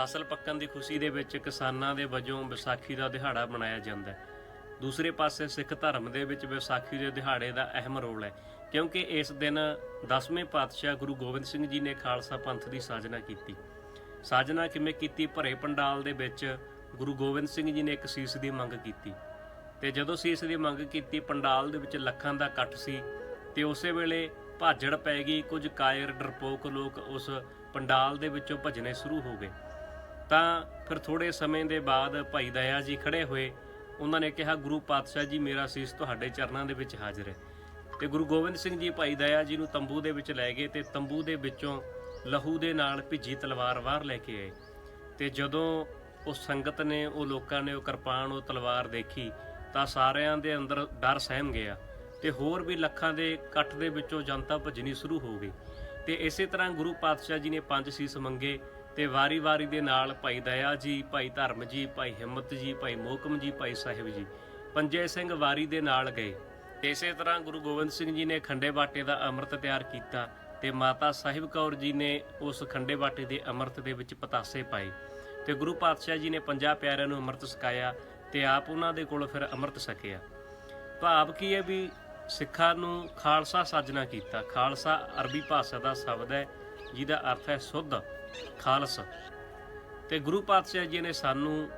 ਫਸਲ ਪੱਕਣ ਦੀ ਖੁਸ਼ੀ ਦੇ ਵਿੱਚ ਕਿਸਾਨਾਂ ਦੇ ਵਜੋਂ ਵਿਸਾਖੀ ਦਾ ਦਿਹਾੜਾ ਮਨਾਇਆ ਜਾਂਦਾ ਹੈ। ਦੂਸਰੇ ਪਾਸੇ ਸਿੱਖ ਧਰਮ ਦੇ ਵਿੱਚ ਵਿਸਾਖੀ ਦੇ ਦਿਹਾੜੇ ਦਾ ਅਹਿਮ ਰੋਲ ਹੈ, ਕਿਉਂਕਿ ਇਸ ਦਿਨ 10ਵੇਂ ਪਾਤਸ਼ਾਹ ਗੁਰੂ ਗੋਬਿੰਦ ਸਿੰਘ ਜੀ ਨੇ ਖਾਲਸਾ ਪੰਥ ਦੀ ਸਾਜਨਾ ਕੀਤੀ। ਸਾਜਨਾ ਕਿਵੇਂ ਕੀਤੀ? ਭਰੇ ਪੰਡਾਲ ਦੇ ਵਿੱਚ ਗੁਰੂ ਗੋਬਿੰਦ ਸਿੰਘ ਜੀ ਨੇ ਇੱਕ ਸੀਸ ਦੀ ਮੰਗ ਕੀਤੀ। ਤੇ ਜਦੋਂ ਸੀਸ ਦੀ ਮੰਗ ਕੀਤੀ, ਪੰਡਾਲ ਦੇ ਵਿੱਚ ਲੱਖਾਂ ਦਾ ਇਕੱਠ ਸੀ ਤੇ ਉਸੇ ਵੇਲੇ ਭਾਜੜ ਪੈ ਗਈ, ਕੁਝ ਕਾਇਰ, ਡਰਪੋਕ ਲੋਕ ਉਸ ਪੰਡਾਲ ਦੇ ਵਿੱਚੋਂ ਭੱਜਣੇ ਸ਼ੁਰੂ ਹੋ ਗਏ। ਤਾਂ ਫਿਰ ਥੋੜੇ ਸਮੇਂ ਦੇ ਬਾਅਦ ਭਾਈ ਦਇਆ ਜੀ ਖੜੇ ਹੋਏ। ਉਹਨਾਂ ਨੇ ਕਿਹਾ, ਗੁਰੂ ਪਾਤਸ਼ਾਹ ਜੀ, ਮੇਰਾ ਸੀਸ ਤੁਹਾਡੇ ਚਰਨਾਂ ਦੇ ਵਿੱਚ ਹਾਜ਼ਰ ਹੈ। ਤੇ ਗੁਰੂ ਗੋਬਿੰਦ ਸਿੰਘ ਜੀ ਭਾਈ ਦਇਆ ਜੀ ਨੂੰ ਤੰਬੂ ਦੇ ਵਿੱਚ ਲੈ ਗਏ ਤੇ ਤੰਬੂ ਦੇ ਵਿੱਚੋਂ ਲਹੂ ਦੇ ਨਾਲ ਭਿੱਜੀ ਤਲਵਾਰ ਬਾਹਰ ਲੈ ਕੇ ਆਏ। ਤੇ ਜਦੋਂ ਉਹ ਸੰਗਤ ਨੇ, ਉਹ ਲੋਕਾਂ ਨੇ ਉਹ ਕਿਰਪਾਨ, ਉਹ ਤਲਵਾਰ ਦੇਖੀ, ਤਾਂ ਸਾਰਿਆਂ ਦੇ ਅੰਦਰ ਡਰ ਸਹਿਮ ਗਿਆ। ਤੇ ਹੋਰ ਵੀ ਲੱਖਾਂ ਦੇ ਇਕੱਠ ਦੇ ਵਿੱਚੋਂ ਜਨਤਾ ਭੱਜਣੀ ਸ਼ੁਰੂ ਹੋ ਗਈ। ਤੇ ਇਸੇ ਤਰ੍ਹਾਂ ਗੁਰੂ ਪਾਤਸ਼ਾਹ ਜੀ ਨੇ ਪੰਜ ਸੀਸ ਮੰਗੇ। ਤੇ ਵਾਰੀ-ਵਾਰੀ ਦੇ ਨਾਲ ਭਾਈ ਦਇਆ ਜੀ, ਭਾਈ ਧਰਮ ਜੀ, ਭਾਈ ਹਿੰਮਤ ਜੀ, ਭਾਈ ਮੋਹਕਮ ਜੀ, ਭਾਈ ਸਾਹਿਬ ਜੀ। ਪੰਜੇ ਸਿੰਘ ਵਾਰੀ ਦੇ ਨਾਲ ਗਏ। ਤੇ ਇਸੇ ਤਰ੍ਹਾਂ ਗੁਰੂ ਗੋਬਿੰਦ ਸਿੰਘ ਜੀ ਨੇ ਖੰਡੇ ਬਾਟੇ ਦਾ ਅੰਮ੍ਰਿਤ ਤਿਆਰ ਕੀਤਾ ਤੇ ਮਾਤਾ ਸਾਹਿਬ ਕੌਰ ਜੀ ਨੇ ਉਸ ਖੰਡੇ ਬਾਟੇ ਦੇ ਅੰਮ੍ਰਿਤ ਦੇ ਵਿੱਚ ਪਤਾਸੇ ਪਾਏ ਤੇ ਗੁਰੂ ਪਾਤਸ਼ਾਹ ਜੀ ਨੇ ਪੰਜਾਂ ਪਿਆਰਿਆਂ ਨੂੰ ਅੰਮ੍ਰਿਤ ਛਕਾਇਆ ਤੇ ਆਪ ਉਹਨਾਂ ਦੇ ਕੋਲ ਫਿਰ ਅੰਮ੍ਰਿਤ ਸਕਿਆ ਭਾਵ ਕੀ ਹੈ ਵੀ ਸਿੱਖਾਂ ਨੂੰ ਖਾਲਸਾ ਸਾਜਣਾ ਕੀਤਾ। ਖਾਲਸਾ ਅਰਬੀ ਭਾਸ਼ਾ ਦਾ ਸ਼ਬਦ ਹੈ, ਜਿਹਦਾ ਅਰਥ ਹੈ ਸੁੱਧ। ਖਾਲਸ। ਤੇ ਗੁਰੂ ਪਾਤਸ਼ਾਹ ਜੀ ਨੇ ਸਾਨੂੰ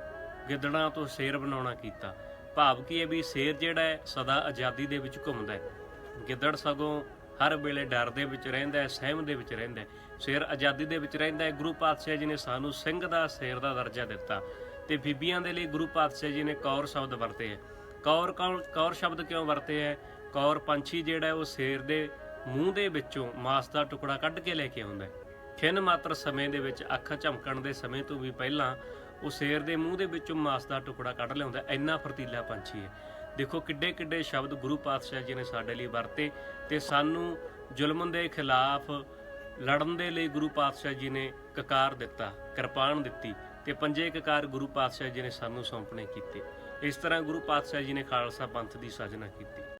ਗਿੱਦੜਾਂ ਤੋਂ ਸ਼ੇਰ ਬਣਾਉਣਾ ਕੀਤਾ। ਭਾਵ ਕੀ ਹੈ ਵੀ ਸ਼ੇਰ ਜਿਹੜਾ ਹੈ, ਸਦਾ ਆਜ਼ਾਦੀ ਦੇ ਵਿੱਚ ਘੁੰਮਦਾ ਹੈ। ਗਿੱਦੜ ਸਗੋਂ ਹਰ ਵੇਲੇ ਡਰ ਦੇ ਵਿੱਚ ਰਹਿੰਦਾ ਹੈ, ਸਹਿਮ ਦੇ ਵਿੱਚ ਰਹਿੰਦਾ ਹੈ। ਸ਼ੇਰ ਆਜ਼ਾਦੀ ਦੇ ਵਿੱਚ ਰਹਿੰਦਾ ਹੈ। ਗੁਰੂ ਪਾਤਸ਼ਾਹ ਜੀ ਨੇ ਸਾਨੂੰ ਸਿੰਘ ਦਾ ਸ਼ੇਰ ਦਾ ਦਰਜਾ ਦਿੱਤਾ। ਤੇ ਬੀਬੀਆਂ ਦੇ ਲਈ ਗੁਰੂ ਪਾਤਸ਼ਾਹ ਜੀ ਨੇ ਕੌਰ ਸ਼ਬਦ ਵਰਤੇ ਹੈ। ਕੌਰ ਕੌਰ ਕੌਰ ਸ਼ਬਦ ਕਿਉਂ ਵਰਤੇ ਹੈ? ਕੌਰ ਪੰਛੀ ਜਿਹੜਾ ਉਹ ਸ਼ੇਰ ਦੇ ਮੂੰਹ ਦੇ ਵਿੱਚੋਂ ਮਾਸ ਦਾ ਟੁਕੜਾ ਕੱਢ ਕੇ ਲੈ ਕੇ ਆਉਂਦਾ ਹੈ। ਖਿੰਨ ਮਾਤਰ ਸਮੇਂ ਦੇ ਵਿੱਚ ਅੱਖ ਝਮਕਣ ਦੇ ਸਮੇਂ ਤੋਂ ਵੀ ਪਹਿਲਾਂ ਉਹ ਸ਼ੇਰ ਦੇ ਮੂੰਹ ਦੇ ਵਿੱਚੋਂ ਮਾਸ ਦਾ ਟੁਕੜਾ ਕੱਢ ਲਿਆਉਂਦਾ, ਇੰਨਾ ਫਰਤੀਲਾ ਪੰਛੀ ਹੈ। ਦੇਖੋ ਕਿੱਡੇ ਕਿੱਡੇ ਸ਼ਬਦ ਗੁਰੂ ਪਾਤਸ਼ਾਹ ਜੀ ਨੇ ਸਾਡੇ ਲਈ ਵਰਤੇ ਤੇ ਸਾਨੂੰ ਜ਼ੁਲਮ ਦੇ ਖਿਲਾਫ ਲੜਨ ਦੇ ਲਈ ਗੁਰੂ ਪਾਤਸ਼ਾਹ ਜੀ ਨੇ ਕਕਾਰ ਦਿੱਤਾ, ਕਿਰਪਾਨ ਦਿੱਤੀ ਤੇ ਪੰਜੇ ਕਕਾਰ ਗੁਰੂ ਪਾਤਸ਼ਾਹ ਜੀ ਨੇ ਸਾਨੂੰ ਸੌਂਪਣੇ ਕੀਤੇ। ਇਸ ਤਰ੍ਹਾਂ ਗੁਰੂ ਪਾਤਸ਼ਾਹ ਜੀ ਨੇ ਖਾਲਸਾ ਪੰਥ ਦੀ ਸਾਜਨਾ ਕੀਤੀ।